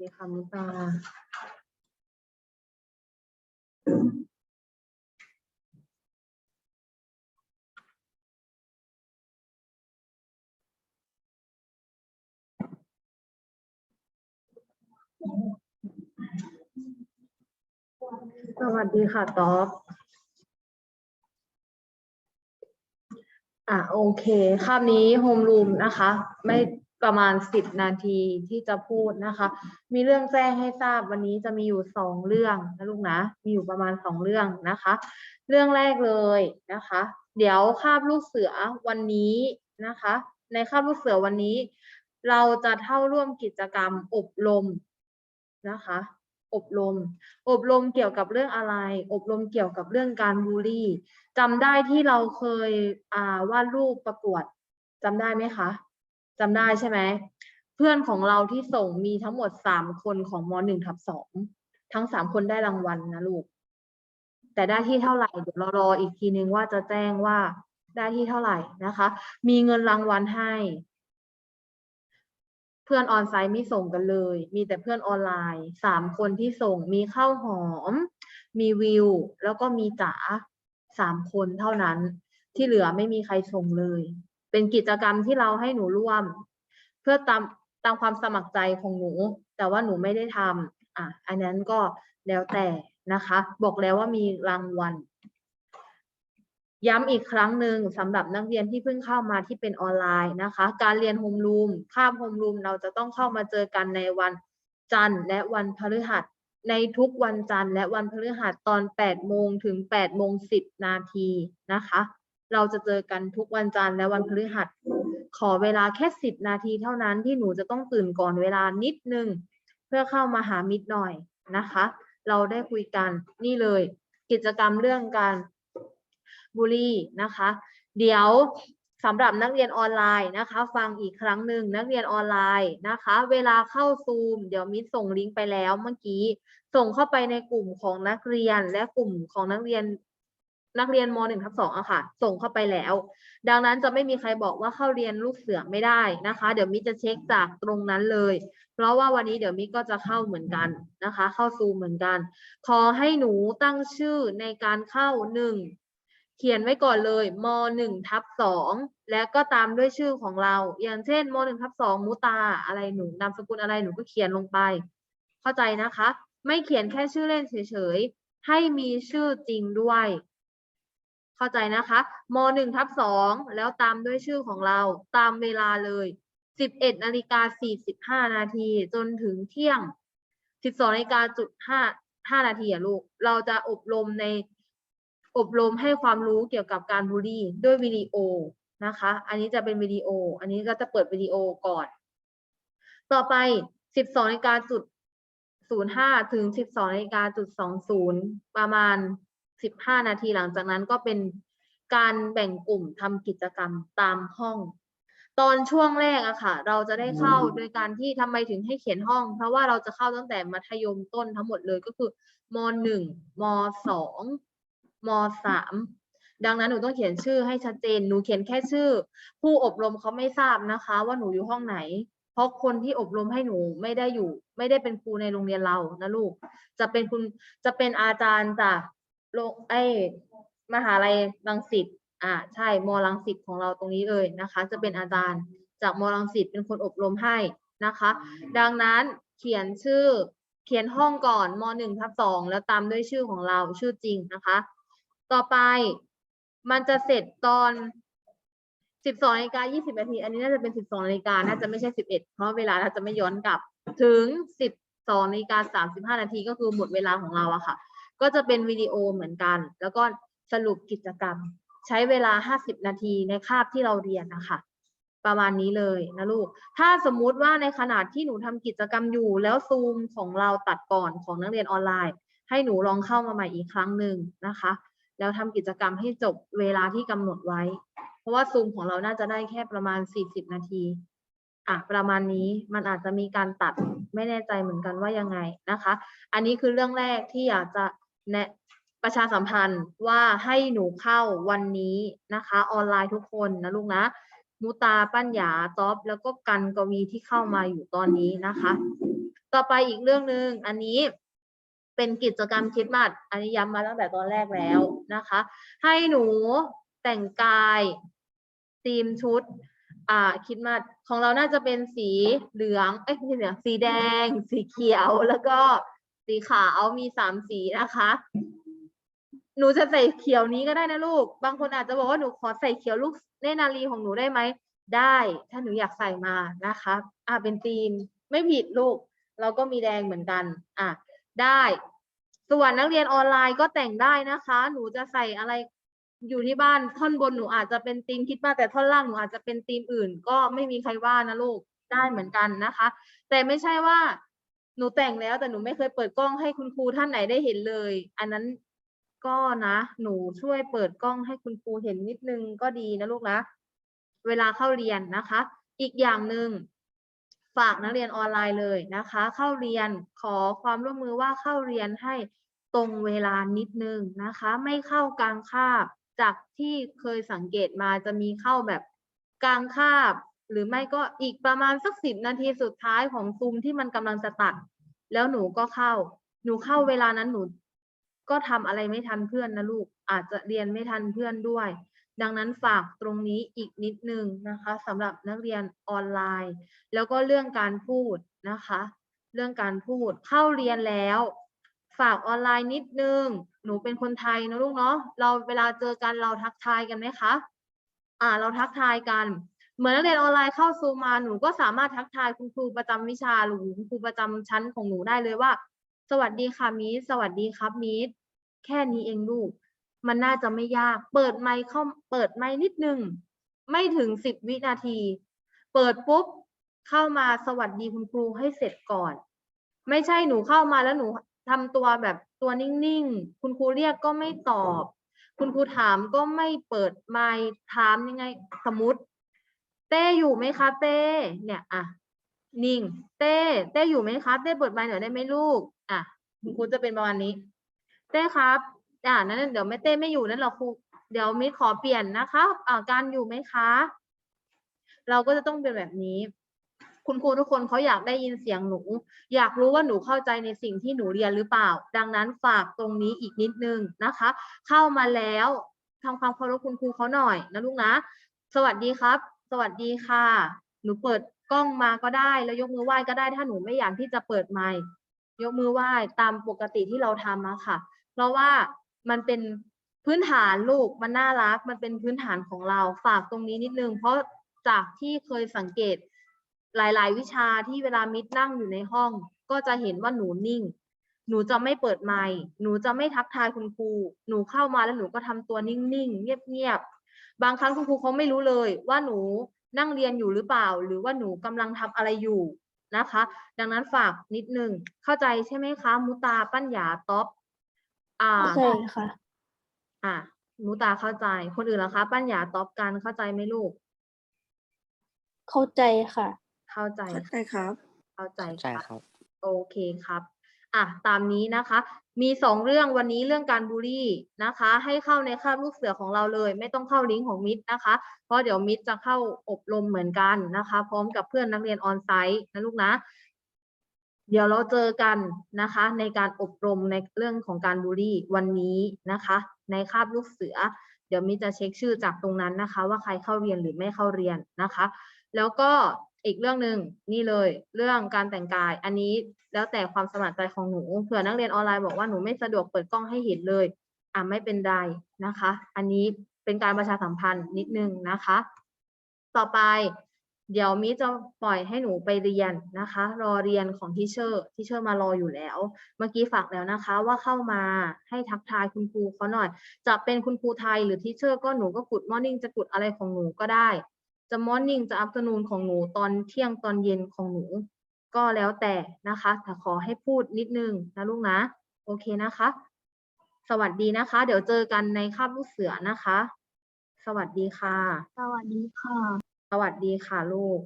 ดีค่ะมุตาสวัสดีค่ะต๊อบอะโอเคคาบนี้โฮมรูมนะคะ ไม่ ประมาณสิบนาทีที่จะพูดนะคะ มีเรื่องแจ้งให้ทราบวันนี้จะมีอยู่สองเรื่องนะลูกนะ มีอยู่ประมาณสองเรื่องนะคะ เรื่องแรกเลยนะคะ เดี๋ยวคาบลูกเสือวันนี้นะคะ ในคาบลูกเสือวันนี้ เราจะเข้าร่วมกิจกรรมอบรมนะคะ อบรม อบรมเกี่ยวกับเรื่องอะไร อบรมเกี่ยวกับเรื่องการบูลลี่จำได้ที่เราเคยอ่าวาดรูปประกวดจำได้ไหมคะ จำได้ใช่ไหม เพื่อนของเราที่ส่งมีทั้งหมดสามคนของมหนึ่งทับสองทั้งสามคนได้รางวัลนะลูก แต่ได้ที่เท่าไหร่เดี๋ยวเรารออีกทีนึงว่าจะแจ้งว่าได้ที่เท่าไหร่นะคะ มีเงินรางวัลให้ เพื่อนออนไซต์ไม่ส่งกันเลย มีแต่เพื่อนออนไลน์สามคนที่ส่งมีข้าวหอม มีวิว แล้วก็มีจ๋าสามคนเท่านั้น ที่เหลือไม่มีใครส่งเลย เป็นกิจกรรมที่เราให้หนูร่วม เพื่อตามตามความสมัครใจของหนู แต่ว่าหนูไม่ได้ทำอะอันนั้นก็แล้วแต่นะคะ บอกแล้วว่ามีรางวัลย้ำอีกครั้งหนึ่งสำหรับนักเรียนที่เพิ่งเข้ามาที่เป็นออนไลน์นะคะ การเรียนโฮมรูมคาบโฮมรูมเราจะต้องเข้ามาเจอกันในวันจันทร์และวันพฤหัส ในทุกวันจันทร์และวันพฤหัสตอน 8 โมงถึง 8 โมง 10 นาทีนะคะ เราจะเจอกันทุกวันจันทร์และวันพฤหัส ขอเวลาแค่10นาทีเท่านั้นที่หนูจะต้องตื่นก่อนเวลานิดนึง เพื่อเข้ามาหามิตรหน่อยนะคะ เราได้คุยกันนี่เลย กิจกรรมเรื่องการบูลลี่นะคะ เดี๋ยวสำหรับนักเรียนออนไลน์นะคะ ฟังอีกครั้งหนึ่งนักเรียนออนไลน์นะคะ เวลาเข้าซูม เดี๋ยวมิตรส่งลิงก์ไปแล้วเมื่อกี้ ส่งเข้าไปในกลุ่มของนักเรียนและกลุ่มของนักเรียน นักเรียนม .1 ทับ2อะค่ะ ส่งเข้าไปแล้ว ดังนั้นจะไม่มีใครบอกว่าเข้าเรียนลูกเสือไม่ได้นะคะ เดี๋ยวมิจะเช็คจากตรงนั้นเลย เพราะว่าวันนี้เดี๋ยวมิก็จะเข้าเหมือนกันนะคะ เข้าซูมเหมือนกัน ขอให้หนูตั้งชื่อในการเข้าหนึ่งเขียนไว้ก่อนเลยมหนึ่งทับสองแล้วก็ตามด้วยชื่อของเรา อย่างเช่นมหนึ่งทับสองมุตาอะไรหนูนามสกุลอะไรหนูก็เขียนลงไป เข้าใจนะคะ ไม่เขียนแค่ชื่อเล่นเฉยๆให้มีชื่อจริงด้วย เข้าใจนะคะมหนึ่งทับสองแล้วตามด้วยชื่อของเราตามเวลาเลยสิบเอ็ดนาฬิกาสี่สิบห้านาทีจนถึงเที่ยงสิบสองนาฬิกาจุดห้าห้านาทีอะลูก เราจะอบรมในอบรมให้ความรู้เกี่ยวกับการบูลลี่ด้วยวิดีโอนะคะ อันนี้จะเป็นวิดีโอ อันนี้ก็จะเปิดวิดีโอก่อน ต่อไปสิบสองนาฬิกาจุดศูนย์ห้าถึงสิบสองนาฬิกาจุดสองศูนย์ประมาณ สิบห้านาทีหลังจากนั้นก็เป็นการแบ่งกลุ่มทำกิจกรรมตามห้อง ตอนช่วงแรกอะค่ะ เราจะได้เข้าโดยการที่ทำไมถึงให้เขียนห้อง เพราะว่าเราจะเข้าตั้งแต่มัธยมต้นทั้งหมดเลยก็คือมหนึ่งมสองมสามดังนั้นหนูต้องเขียนชื่อให้ชัดเจน หนูเขียนแค่ชื่อ ผู้อบรมเขาไม่ทราบนะคะ ว่าหนูอยู่ห้องไหน เพราะคนที่อบรมให้หนูไม่ได้อยู่ ไม่ได้เป็นครูในโรงเรียนเรานะลูก จะเป็นคุณจะเป็นอาจารย์จาก โรงไอ้มหาลัยรังสิตอ่าใช่มอรังสิตของเราตรงนี้เลยนะคะ จะเป็นอาจารย์จากมอรังสิตเป็นคนอบรมให้นะคะ ดังนั้นเขียนชื่อเขียนห้องก่อนมหนึ่งทับสองแล้วตามด้วยชื่อของเราชื่อจริงนะคะ ต่อไปมันจะเสร็จตอนสิบสองนาฬิกายี่สิบนาที อันนี้น่าจะเป็นสิบสองนาฬิกาน่าจะไม่ใช่สิบเอ็ดเพราะเวลาน่าจะไม่ย้อนกลับ ถึงสิบสองนาฬิกาสามสิบห้านาทีก็คือหมดเวลาของเราอะค่ะ ก็จะเป็นวิดีโอเหมือนกัน แล้วก็สรุปกิจกรรม ใช้เวลาห้าสิบนาทีในคาบที่เราเรียนนะคะประมาณนี้เลยนะลูก ถ้าสมมุติว่าในขณะที่หนูทำกิจกรรมอยู่แล้วซูมของเราตัดก่อนของนักเรียนออนไลน์ ให้หนูลองเข้ามาใหม่อีกครั้งหนึ่งนะคะ แล้วทำกิจกรรมให้จบเวลาที่กำหนดไว้ เพราะว่าซูมของเราน่าจะได้แค่ประมาณ 40 นาทีอะประมาณนี้มันอาจจะมีการตัดไม่แน่ใจเหมือนกันว่ายังไงนะคะ อันนี้คือเรื่องแรกที่อยากจะ แนะประชาสัมพันธ์ว่าให้หนูเข้าวันนี้นะคะ ออนไลน์ทุกคนนะลูกนะมุตาปัญญาต๊อบแล้วก็กันกวีที่เข้ามาอยู่ตอนนี้นะคะ ต่อไปอีกเรื่องหนึ่งอันนี้เป็นกิจกรรมคริดมัดอันนี้ย้ำมาตั้งแต่ตอนแรกแล้วนะคะ ให้หนูแต่งกายธีมชุดอ่าคริดมัดของเราน่าจะเป็นสีเหลืองเอ้ยไม่ใช่เหลืองสีแดง สีเขียวแล้วก็ สีขาวมีสามสีนะคะ หนูจะใส่เขียวนี้ก็ได้นะลูก บางคนอาจจะบอกว่าหนูขอใส่เขียวลูกเนตรนารีของหนูได้ไหม ได้ ถ้าหนูอยากใส่มานะคะ อ่าเป็นธีม ไม่ผิดลูก เราก็มีแดงเหมือนกัน อะ ได้ ส่วนนักเรียนออนไลน์ก็แต่งได้นะคะ หนูจะใส่อะไรอยู่ที่บ้านท่อนบนหนูอาจจะเป็นธีมคิดว่าแต่ท่อนล่างหนูอาจจะเป็นธีมอื่น ก็ไม่มีใครว่านะลูกได้เหมือนกันนะคะ แต่ไม่ใช่ว่า หนูแต่งแล้วแต่หนูไม่เคยเปิดกล้องให้คุณครูท่านไหนได้เห็นเลย อันนั้นก็นะ หนูช่วยเปิดกล้องให้คุณครูเห็นนิดนึงก็ดีนะลูกนะเวลาเข้าเรียนนะคะ อีกอย่างหนึ่งฝากนักเรียนออนไลน์เลยนะคะ เข้าเรียนขอความร่วมมือว่าเข้าเรียนให้ตรงเวลานิดนึงนะคะ ไม่เข้ากลางคาบจากที่เคยสังเกตมาจะมีเข้าแบบกลางคาบ หรือไม่ก็อีกประมาณสักสิบนาทีสุดท้ายของซูมที่มันกำลังจะตัด แล้วหนูก็เข้า หนูเข้าเวลานั้นหนู ก็ทำอะไรไม่ทันเพื่อนนะลูก อาจจะเรียนไม่ทันเพื่อนด้วย ดังนั้นฝากตรงนี้อีกนิดนึงนะคะสำหรับนักเรียนออนไลน์ แล้วก็เรื่องการพูดนะคะ เรื่องการพูดเข้าเรียนแล้วฝากออนไลน์นิดนึง หนูเป็นคนไทยนะลูกเนาะ เราเวลาเจอกันเราทักทายกันไหมคะ อ่า เราทักทายกัน เหมือนนักเรียนออนไลน์เข้าซูมาหนูก็สามารถทักทายคุณครูประจำวิชาหรือคุณครูประจำชั้นของหนูได้เลยว่า สวัสดีค่ะมีสสวัสดีครับมีสแค่นี้เองลูก มันน่าจะไม่ยาก เปิดไมค์เข้าเปิดไมค์นิดนึง ไม่ถึงสิบวินาที เปิดปุ๊บเข้ามาสวัสดีคุณครูให้เสร็จก่อน ไม่ใช่หนูเข้ามาแล้วหนูทำตัวแบบตัวนิ่งๆ คุณครูเรียกก็ไม่ตอบ คุณครูถามก็ไม่เปิดไมค์ถามยังไงสมมติ เต้อยู่ไหมคะ เต้ เนี่ยอะนิ่ง เต้ เต้อยู่ไหมคะ เต้เปิดไมค์หน่อยได้ไหมลูก อะคุณครูจะเป็นประมาณนี้ เต้ครับ อ่านั้นเดี๋ยวแม่เต้ไม่อยู่นั่นหรอครู เดี๋ยวมิขอเปลี่ยนนะคะอ่าการอยู่ไหมคะ เราก็จะต้องเป็นแบบนี้ คุณครูทุกคนเขาอยากได้ยินเสียงหนู อยากรู้ว่าหนูเข้าใจในสิ่งที่หนูเรียนหรือเปล่า ดังนั้นฝากตรงนี้อีกนิดนึงนะคะ เข้ามาแล้วทำความเคารพคุณครูเขาหน่อยนะลูกนะ สวัสดีครับ สวัสดีค่ะ หนูเปิดกล้องมาก็ได้ แล้วยกมือไหว้ก็ได้ถ้าหนูไม่อยากที่จะเปิดไมค์ยกมือไหว้ตามปกติที่เราทำอะค่ะ เพราะว่ามันเป็นพื้นฐานลูกมันน่ารัก มันเป็นพื้นฐานของเราฝากตรงนี้นิดนึง เพราะจากที่เคยสังเกตหลาย ๆ วิชาที่เวลามิดนั่งอยู่ในห้อง ก็จะเห็นว่าหนูนิ่ง หนูจะไม่เปิดไมค์หนูจะไม่ทักทายคุณครูหนูเข้ามาแล้วหนูก็ทำตัวนิ่ง ๆ เงียบ ๆ บางครั้งคุณครูเขาไม่รู้เลยว่าหนูนั่งเรียนอยู่หรือเปล่า หรือว่าหนูกำลังทำอะไรอยู่นะคะ ดังนั้นฝากนิดนึงเข้าใจใช่ไหมคะ มุตาปัญญาต๊อปอ่าใช่ค่ะ อะมุตาเข้าใจ คนอื่นล่ะคะ ปัญญาต๊อปกันเข้าใจไหมลูก เข้าใจค่ะ เข้าใจเข้าใจครับ เข้าใจใช่ครับครับ โอเคครับ อะตามนี้นะคะ มีสองเรื่องวันนี้เรื่องการบูลลี่นะคะ ให้เข้าในคาบลูกเสือของเราเลย ไม่ต้องเข้าลิงก์ของมิตรนะคะ เพราะเดี๋ยวมิตรจะเข้าอบรมเหมือนกันนะคะ พร้อมกับเพื่อนนักเรียนออนไซต์นะลูกนะ เดี๋ยวเราเจอกันนะคะ ในการอบรมในเรื่องของการบูลลี่วันนี้นะคะ ในคาบลูกเสือ เดี๋ยวมิตรจะเช็คชื่อจากตรงนั้นนะคะ ว่าใครเข้าเรียนหรือไม่เข้าเรียนนะคะ แล้วก็ อีกเรื่องหนึ่งนี่เลยเรื่องการแต่งกาย อันนี้แล้วแต่ความสมัครใจของหนูเผื่อนักเรียนออนไลน์บอกว่าหนูไม่สะดวกเปิดกล้องให้เห็นเลยอะไม่เป็นไรนะคะ อันนี้เป็นการประชาสัมพันธ์นิดนึงนะคะ ต่อไป เดี๋ยวมิจะปล่อยให้หนูไปเรียนนะคะ รอเรียนของทีเชอร์ทีเชอร์มารออยู่แล้ว เมื่อกี้ฝากแล้วนะคะว่าเข้ามาให้ทักทายคุณครูเขาหน่อย จะเป็นคุณครูไทยหรือทีเชอร์ก็หนูก็กดมอร์นิ่งจะกดอะไรของหนูก็ได้ จะมอร์นิ่งจะอั t เ r n นูนของหนูตอนเที่ยงตอนเย็นของหนู ก็แล้วแต่นะคะแต่ขอให้พูดนิดนึงนะลูกนะ โอเคนะคะ สวัสดีนะคะ เดี๋ยวเจอกันในคาบลูกเสือนะคะ สวัสดีค่ะ สวัสดีค่ะ สวัสดีค่ะลูก